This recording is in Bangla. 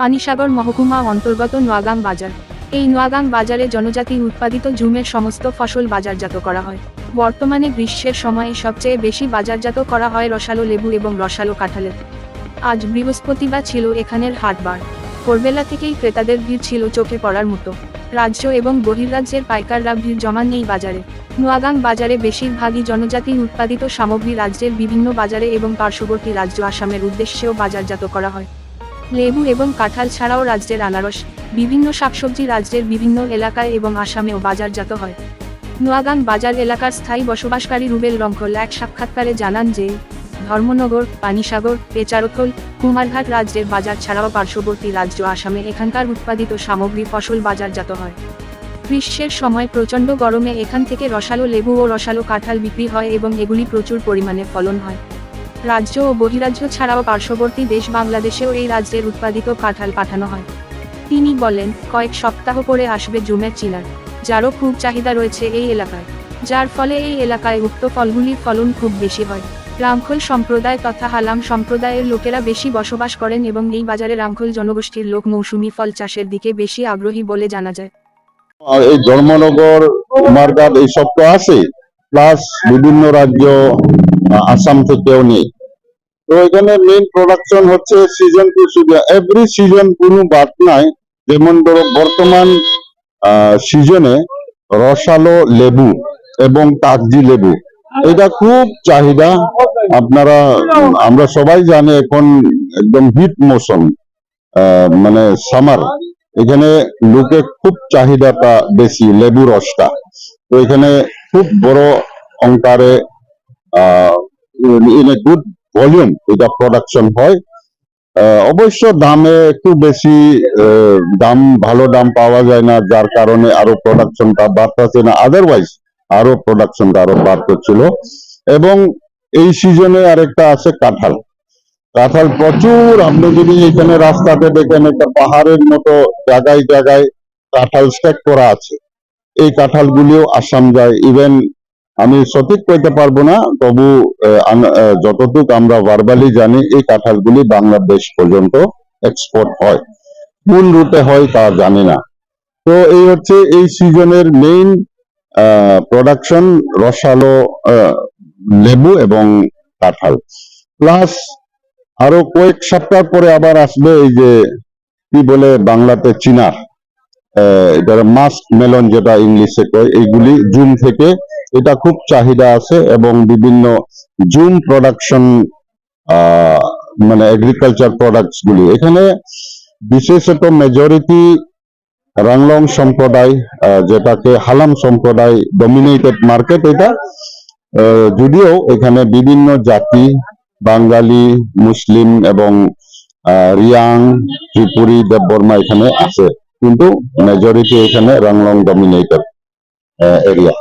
পানিসাগর মহকুমা অন্তর্গত নোয়াগাং বাজার। এই নোয়াগাং বাজারে জনজাতি উৎপাদিত জুমের সমস্ত ফসল বাজারজাত করা হয়। বর্তমানে গ্রীষ্মের সময়ে সবচেয়ে বেশি বাজারজাত করা হয় রসালো লেবু এবং রসালো কাঁঠালের। আজ বৃহস্পতিবার ছিল এখানের হাটবার ভোরবেলা থেকেই ক্রেতাদের ভিড় ছিল চোখে পড়ার মতো। রাজ্য এবং বহির্রাজ্যের পাইকাররা ভিড় জমান নেই বাজারে। নোয়াগাং বাজারে বেশিরভাগই জনজাতি উৎপাদিত সামগ্রী রাজ্যের বিভিন্ন বাজারে এবং পার্শ্ববর্তী রাজ্য আসামের উদ্দেশ্যেও বাজারজাত করা হয়। লেবু এবং কাঁঠাল ছাড়াও রাজ্যের আনারস, বিভিন্ন শাকসবজি রাজ্যের বিভিন্ন এলাকায় এবং আসামেও বাজারজাত হয়। নোয়াগান বাজার এলাকার স্থায়ী বসবাসকারী রুবেল রঙ্কল এক সাক্ষাৎকারে জানান যে, ধর্মনগর, পানিসাগর, পেচারথল, কুমারঘাট রাজ্যের বাজার ছাড়াও পার্শ্ববর্তী রাজ্য আসামে এখানকার উৎপাদিত সামগ্রী ফসল বাজারজাত হয়। গ্রীষ্মের সময় প্রচণ্ড গরমে এখান থেকে রসালো লেবু ও রসালো কাঁঠাল বিক্রি হয় এবং এগুলি প্রচুর পরিমাণে ফলন হয়। রাজ্য ও বহিরাজ্য ছাড়াও পার্শ্ববর্তী দেশ বাংলাদেশেও এই রাজ্যের উৎপাদিত কাঁঠাল পাঠানো হয়। তিনি বলেন, কয়েক সপ্তাহ পরে আসবে জুমের চিলার, যারও খুব চাহিদা রয়েছে এই এলাকায়। যার ফলে এই এলাকায় উক্ত ফলগুলির ফলন খুব বেশি হয়। রামখোল সম্প্রদায় তথা হালাম সম্প্রদায়ের লোকেরা বেশি বসবাস করেন এবং এই বাজারে রামখোল জনগোষ্ঠীর লোক মৌসুমি ফল চাষের দিকে বেশি আগ্রহী বলে জানা যায়। এই ধর্মনগর কুমারঘাট এইসব তো আছে প্লাস বিভিন্ন রাজ্য আসাম থেকেও নেই। তো এখানে মেইন প্রোডাকশন হচ্ছে season to season every season কোনো বাদ নাই, যেমন ধরো বর্তমান সিজনে রসালো লেবু এবং কাগজি লেবু। এটা খুব চাহিদা। আপনারা, আমরা সবাই জানি এখন একদম হিট মৌসুম মানে সামার। এখানে লোকে খুব চাহিদাটা বেশি, লেবু রসটা। তো এখানে খুব বড় অঙ্কারে ইন এ গুড ভলিউম এটা প্রোডাকশন হয় অবশ্য দামে একটু বেশি দাম, ভালো দাম পাওয়া যায় না, যার কারণে আরও প্রোডাকশনটা বাড়তেছে না আদারওয়াইজ আরও প্রোডাকশনটা আরও বাড়তেছিল। এবং এই সিজনে আরেকটা আছে কাঁঠাল। কাঁঠাল প্রচুর, আপনি যদি এখানে রাস্তাতে দেখেন, একটা পাহাড়ের মতো জায়গায় জায়গায় কাঁঠাল স্ট্যাক করা আছে। এই কাঁঠালগুলিও আসাম যায়। ইভেন আমি সঠিক কইতে পারব না, তবু যতটুক আমরা ভার্বালি জানি, এই কাঁঠালগুলি বাংলাদেশ পর্যন্ত এক্সপোর্ট হয়। কোন রুটে হয় তা জানি না। তো এই হচ্ছে এই সিজনের মেইন প্রোডাকশন রসালো লেবু এবং কাঁঠাল। প্লাস আরও কয়েক সপ্তাহ পরে আবার আসবে এই যে কি বলে বাংলাতে চিনার। এটা মাস্ক মেলন যেটা ইংলিশে কয়, এইগুলি জুম থেকে এটা খুব চাহিদা আছে এবং বিভিন্ন জুম প্রোডাকশন মানে এগ্রিকালচার প্রোডাক্টস গুলি এখানে বিশেষত মেজরিটি রাংলং সম্প্রদায় যেটাকে হালাম সম্প্রদায় ডমিনেটেড মার্কেট এটা যদিও এখানে বিভিন্ন জাতি, বাঙালি, মুসলিম এবং রিয়াং, ত্রিপুরি, দেববর্মা এখানে আছে। কিন্তু মেজরিটি এখানে রাংলং ডমিনেটেড এরিয়া